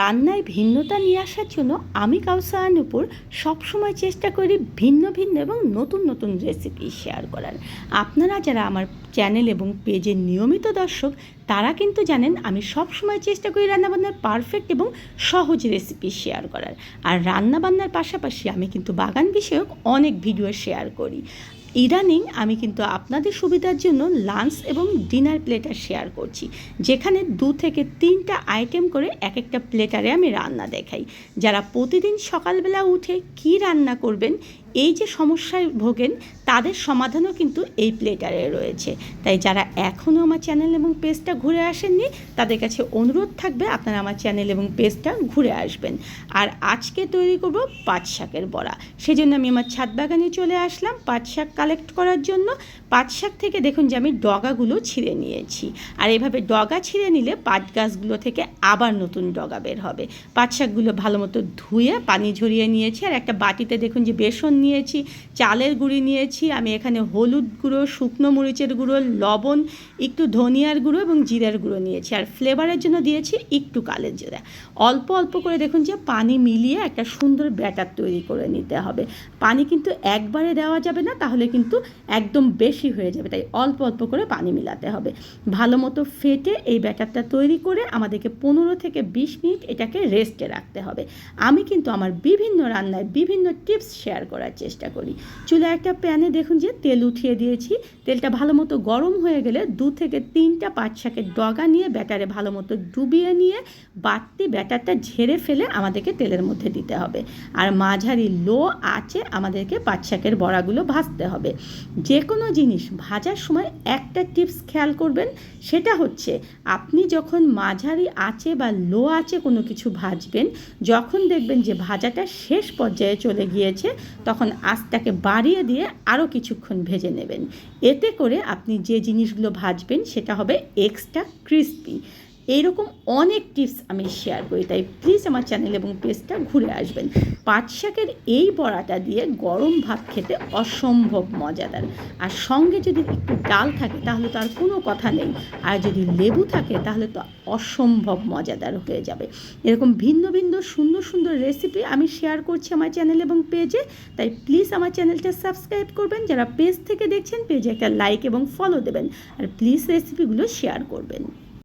রান্নায় ভিন্নতা নিয়ে আসার জন্য আমি কাউসার নুপুর সবসময় চেষ্টা করি ভিন্ন ভিন্ন এবং নতুন নতুন রেসিপি শেয়ার করার। আপনারা যারা আমার চ্যানেল এবং পেজের নিয়মিত দর্শক, তারা কিন্তু জানেন আমি সবসময় চেষ্টা করি রান্নাবান্নার পারফেক্ট এবং সহজ রেসিপি শেয়ার করার। আর রান্নাবান্নার পাশাপাশি আমি কিন্তু বাগান বিষয়ক অনেক ভিডিও শেয়ার করি। ইদানিং আমি কিন্তু আপনাদের সুবিধার জন্য লাঞ্চ এবং ডিনার প্লেটার শেয়ার করছি, যেখানে দু থেকে তিনটা আইটেম করে এক একটা প্লেটারে আমি রান্না দেখাই। যারা প্রতিদিন সকালবেলা উঠে কি রান্না করবেন এই যে সমস্যায় ভোগেন, তাদের সমাধানও কিন্তু এই প্লেটারে রয়েছে। তাই যারা এখনও আমার চ্যানেল এবং পেজটা ঘুরে আসেননি, তাদের কাছে অনুরোধ থাকবে আপনারা আমার চ্যানেল এবং পেজটা ঘুরে আসবেন। আর আজকে তৈরি করব পাট শাকের বড়া। সেজন্য আমি আমার ছাদ বাগানে চলে আসলাম পাট শাক কালেক্ট করার জন্য। পাট শাক থেকে দেখুন যে আমি ডগাগুলো ছিঁড়ে নিয়েছি। আর এভাবে ডগা ছিঁড়ে নিলে পাট গাছগুলো থেকে আবার নতুন ডগা বের হবে। পাট শাকগুলো ভালো মতো ধুয়ে পানি ঝরিয়ে নিয়েছি। আর একটা বাটিতে দেখুন যে বেসন নিয়েছি, চালের গুঁড়ি নিয়েছি, আমি এখানে হলুদ গুঁড়ো, শুকনো মরিচের গুঁড়ো, লবণ, একটু ধনিয়ার গুঁড়ো এবং জিরার গুঁড়ো নিয়েছি। আর ফ্লেভারের জন্য দিয়েছি একটু কালের জিরা। অল্প অল্প করে দেখুন যে পানি মিলিয়ে একটা সুন্দর ব্যাটার তৈরি করে নিতে হবে। পানি কিন্তু একবারে দেওয়া যাবে না, তাহলে কিন্তু একদম বেশি হয়ে যাবে। তাই অল্প অল্প করে পানি মিলাতে হবে। ভালো মতো ফেটে এই ব্যাটারটা তৈরি করে আমাদেরকে পনেরো থেকে বিশ মিনিট এটাকে রেস্টে রাখতে হবে। আমি কিন্তু আমার বিভিন্ন রান্নায় বিভিন্ন টিপস শেয়ার করার চেষ্টা করি। চুলে একটা প্যানে দেখুন যে তেল উঠিয়ে দিয়েছি। তেলটা ভালো মতো গরম হয়ে গেলে দু থেকে তিনটা পাঁচ শাকের ডগা নিয়ে ব্যাটারে ভালো মতো ডুবিয়ে নিয়ে বাড়তি ব্যাটারটা ঝেড়ে ফেলে আমাদেরকে তেলের মধ্যে দিতে হবে। আর মাঝারি লো আঁচে আমাদেরকে পাঁচ শাকের বড়াগুলো ভাজতে হবে। যে কোনো জিনিস ভাজার সময় একটা টিপস খেয়াল করবেন, সেটা হচ্ছে আপনি যখন মাঝারি আঁচে বা লো আঁচে কোনো কিছু ভাজবেন, যখন দেখবেন যে ভাজাটা শেষ পর্যায়ে চলে গিয়েছে, তখন আঁচটাকে বাড়িয়ে দিয়ে আরও কিছুক্ষণ ভেজে নেবেন। এতে করে আপনি যে জিনিসগুলো ভাজবেন সেটা হবে এক্সট্রা ক্রিস্পি। এইরকম অনেক টিপস আমি শেয়ার করি, তাই প্লিজ আমার চ্যানেল এবং পেজটা ঘুরে আসবেন। পাট শাকের এই বড়াটা দিয়ে গরম ভাত খেতে অসম্ভব মজাদার। আর সঙ্গে যদি একটু ডাল থাকে, তাহলে তো আর কোনো কথা নেই। আর যদি লেবু থাকে, তাহলে তো অসম্ভব মজাদার হয়ে যাবে। এরকম ভিন্ন ভিন্ন, সুন্দর সুন্দর রেসিপি আমি শেয়ার করছি আমার চ্যানেল এবং পেজে তাই প্লিজ আমার চ্যানেলটা সাবস্ক্রাইব করবেন। যারা পেজ থেকে দেখছেন পেজে একটা লাইক এবং ফলো দেবেন। আর প্লিজ রেসিপিগুলো শেয়ার করবেন।